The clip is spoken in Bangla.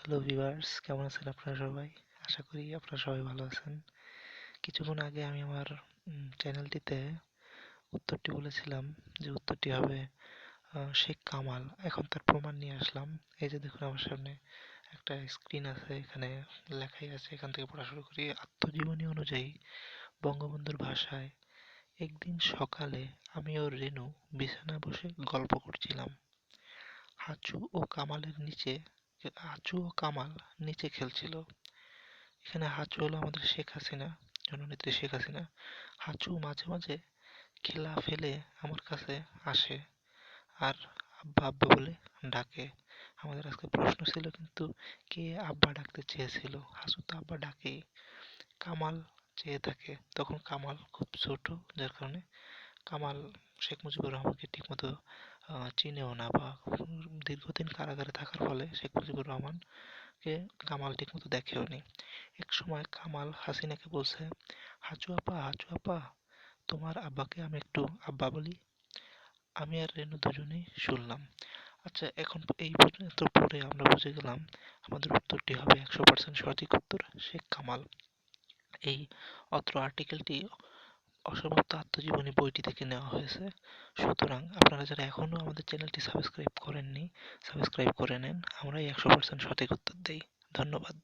হ্যালো ভিউয়ার্স কেমন আছেন আপনারা সবাই? আশা করি আপনারা সবাই ভালো আছেন। কিছুক্ষণ আগে আমি আমার চ্যানেলটিতে উত্তরটি বলেছিলাম যে উত্তরটি হবে শেখ কামাল। এখন তার প্রমাণ নিয়ে আসলাম। এই যে দেখুন আমার সামনে একটা স্ক্রিন আছে, এখানে লেখাই আছে, এখান থেকে পড়া শুরু করি। আত্মজীবনী অনুযায়ী বঙ্গবন্ধুর ভাষায়, একদিন সকালে আমি ও রেনু বিছানা বসে গল্প করছিলাম। হাঁচু ও কামালের নিচে হাঁচু ও কামাল নিচে খেলছিল। এখানে হাঁচু হলো আমাদের শেখ হাসিনা, জননেত্রী শেখ হাসিনা। হাঁচু মাঝে মাঝে খেলা ফেলে আমার কাছে আসে আর আব্বা আব্বা বলে ডাকে। আমাদের আজকে প্রশ্ন ছিল কিন্তু কে আব্বা ডাকতে চেয়েছিল? হাসু তো আব্বা ডাকেই। কামাল চেয়ে থাকে। তখন কামাল খুব ছোট, যার কারণে কামাল শেখ মুজিবুর রহমানকে ঠিকমতো চিনেও না বা দীর্ঘদিন কারাগারে থাকার ফলে শেখ মুজিবুর রহমানকে কামাল ঠিকমতো দেখেও নি। এক সময় কামাল হাসিনাকে বলছে, হাঁচু আপা হাঁচু আপা, তোমার আব্বাকে আমি একটু আব্বা বলি। আমি আর রেনু দুজনেই শুনলাম। আচ্ছা এখন এই পর্যন্ত পরে আমরা বুঝে গেলাম আমাদের উত্তরটি হবে একশো পার্সেন্ট সঠিক উত্তর, শেখ কামাল। এই অত্র আর্টিকেলটি অসমাপ্ত আত্মজীবনী বইটি থেকে নেওয়া হয়েছে। সুতরাং আপনারা যারা এখনও আমাদের চ্যানেলটি সাবস্ক্রাইব করেননি, সাবস্ক্রাইব করে নেন। আমরাই একশো পার্সেন্ট সঠিক উত্তর দিই। ধন্যবাদ।